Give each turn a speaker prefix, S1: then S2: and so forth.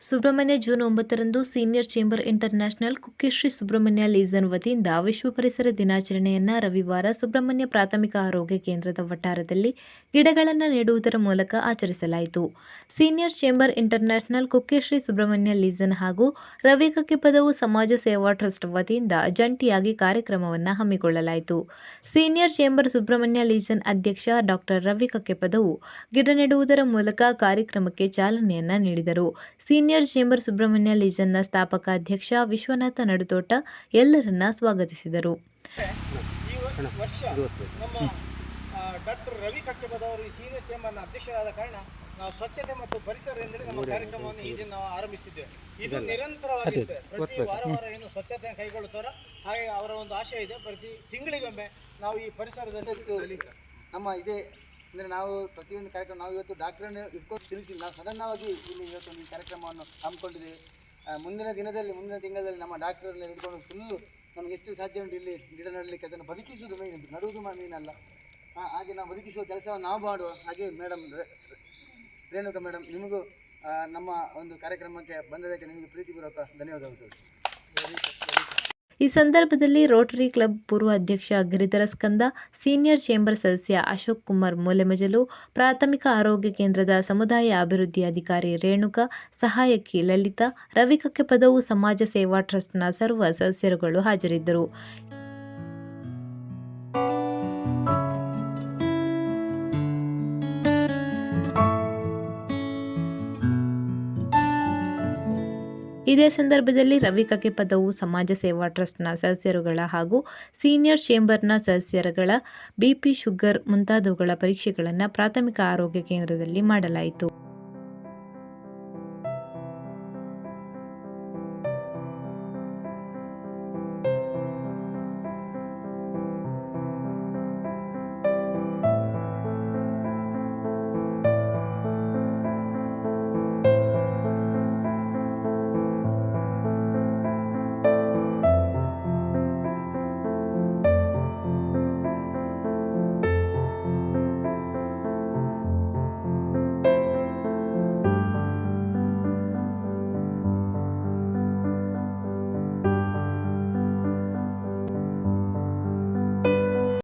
S1: Subrahmanya June ಒಂಬತ್ತರಂದು senior chamber international Kukkeshri Subrahmanya legion ವತಿಯಿಂದ ವಿಶ್ವ ಪರಿಸರ ದಿನಾಚರಣೆಯನ್ನ ರವಿವಾರ ಸುಬ್ರಹ್ಮಣ್ಯ ಪ್ರಾಥಮಿಕ ಆರೋಗ್ಯ ಕೇಂದ್ರದ ವಠಾರದಲ್ಲಿ ಗಿಡಗಳನ್ನು ನೀಡುವುದರ ಮೂಲಕ ಆಚರಿಸಲಾಯಿತು. Senior chamber international Kukke Shri Subrahmanya legion ಹಾಗೂ ರವಿ ಕಕ್ಕಿಪದವು ಸಮಾಜ ಸೇವಾ ಟ್ರಸ್ಟ್ ವತಿಯಿಂದ ಜಂಟಿಯಾಗಿ ಕಾರ್ಯಕ್ರಮವನ್ನು ಹಮ್ಮಿಕೊಳ್ಳಲಾಯಿತು. ಸೀನಿಯರ್ ಚೇಂಬರ್ ಸುಬ್ರಹ್ಮಣ್ಯ ಲೀಸನ್ ಅಧ್ಯಕ್ಷ ಡಾಕ್ಟರ್ ರವಿ ಕಕ್ಕೆಪದವು ಗಿಡ ನೆಡುವುದರ ಮೂಲಕ ಕಾರ್ಯಕ್ರಮಕ್ಕೆ ಚಾಲನೆಯನ್ನ ನೀಡಿದರು. ಚೇಂಬರ್ ಸುಬ್ರಹ್ಮಣ್ಯ ಲೀಸನ್ನ ಸ್ಥಾಪಕ ಅಧ್ಯಕ್ಷ ವಿಶ್ವನಾಥ ನಡುತೋಟ ಎಲ್ಲರನ್ನ ಸ್ವಾಗತಿಸಿದರು.
S2: ಡಾಕ್ಟರ್ ರವಿ ಈ ಸೀನಿಯರ್ ಚೇಂಬರ್ನ ಅಧ್ಯಕ್ಷರಾದ ಕಾರಣ ನಾವು ಸ್ವಚ್ಛತೆ ಮತ್ತು ಪರಿಸರ ಎಂದರೆ ನಮ್ಮ ಕಾರ್ಯಕ್ರಮವನ್ನು ಈ ದಿನ ನಾವು ಆರಂಭಿಸ್ತಿದ್ದೇವೆ ಇದು ನಿರಂತರವಾಗಿರುತ್ತೆ ಪ್ರತಿ ವಾರ ವಾರ ಏನು ಸ್ವಚ್ಛತೆ ಕೈಗೊಳ್ಳುತ್ತಾರೋ ಹಾಗೆ ಅವರ ಒಂದು ಆಶಯ ಇದೆ ಪ್ರತಿ ತಿಂಗಳಿಗೊಮ್ಮೆ ನಾವು ಈ ಪರಿಸರದಲ್ಲಿ
S3: ನಮ್ಮ ಇದೇ ಅಂದರೆ ನಾವು ಪ್ರತಿಯೊಂದು ಕಾರ್ಯಕ್ರಮ ನಾವು ಇವತ್ತು ಡಾಕ್ಟ್ರನ್ನು ಇಟ್ಕೊಂಡು ತಿಳಿಸಿ ನಾವು ಸಡನ್ನಾಗಿ ಇಲ್ಲಿ ಇವತ್ತು ಒಂದು ಕಾರ್ಯಕ್ರಮವನ್ನು ಹಮ್ಮಿಕೊಂಡಿದ್ದೀವಿ ಮುಂದಿನ ದಿನದಲ್ಲಿ, ಮುಂದಿನ ತಿಂಗಳಲ್ಲಿ ನಮ್ಮ ಡಾಕ್ಟರನ್ನ ಹಿಡ್ಕೊಂಡು ಫುಲ್ಲು ನಮಗೆ ಎಷ್ಟು ಸಾಧ್ಯ ಉಂಟು ಇಲ್ಲಿ ಗಿಡ ನೆಡಲಿಕ್ಕೆ ಅದನ್ನು ಬದುಕಿಸುವುದು ಮೇನ್ ನಡುವುದು ಮೀನಲ್ಲ ಹಾಗೆ ನಾವು ಬದುಕಿಸುವ ಕೆಲಸವನ್ನು ನಾವು ಮಾಡುವ ಹಾಗೆ ಮೇಡಮ್ ರೇಣುಕಾ ಮೇಡಮ್ ನಿಮಗೂ ನಮ್ಮ ಒಂದು ಕಾರ್ಯಕ್ರಮಕ್ಕೆ ಬಂದದಕ್ಕೆ ನಿಮಗೆ ಪ್ರೀತಿಪೂರ್ವಕ ಧನ್ಯವಾದಗಳು.
S1: ಈ ಸಂದರ್ಭದಲ್ಲಿ ರೋಟರಿ ಕ್ಲಬ್ ಪೂರ್ವ ಅಧ್ಯಕ್ಷ ಗಿರಿಧರ ಸ್ಕಂದ, ಸೀನಿಯರ್ ಚೇಂಬರ್ ಸದಸ್ಯ ಅಶೋಕ್ ಕುಮಾರ್ ಮೂಲೆಮಜಲು, ಪ್ರಾಥಮಿಕ ಆರೋಗ್ಯ ಕೇಂದ್ರದ ಸಮುದಾಯ ಅಭಿವೃದ್ಧಿ ಅಧಿಕಾರಿ ರೇಣುಕಾ, ಸಹಾಯಕಿ ಲಲಿತಾ, ರವಿಕಕ್ಕೆ ಪದವು ಸಮಾಜ ಸೇವಾ ಟ್ರಸ್ಟ್ನ ಸರ್ವ ಸದಸ್ಯರುಗಳು ಹಾಜರಿದ್ದರು. ಇದೇ ಸಂದರ್ಭದಲ್ಲಿ ರವಿ ಕಕ್ಕೆಪದವು ಸಮಾಜ ಸೇವಾ ಟ್ರಸ್ಟ್ನ ಸದಸ್ಯರುಗಳ ಹಾಗೂ ಸೀನಿಯರ್ ಚೇಂಬರ್ನ ಸದಸ್ಯರುಗಳ ಬಿಪಿ ಶುಗರ್ ಮುಂತಾದವುಗಳ ಪರೀಕ್ಷೆಗಳನ್ನು ಪ್ರಾಥಮಿಕ ಆರೋಗ್ಯ ಕೇಂದ್ರದಲ್ಲಿ ಮಾಡಲಾಯಿತು.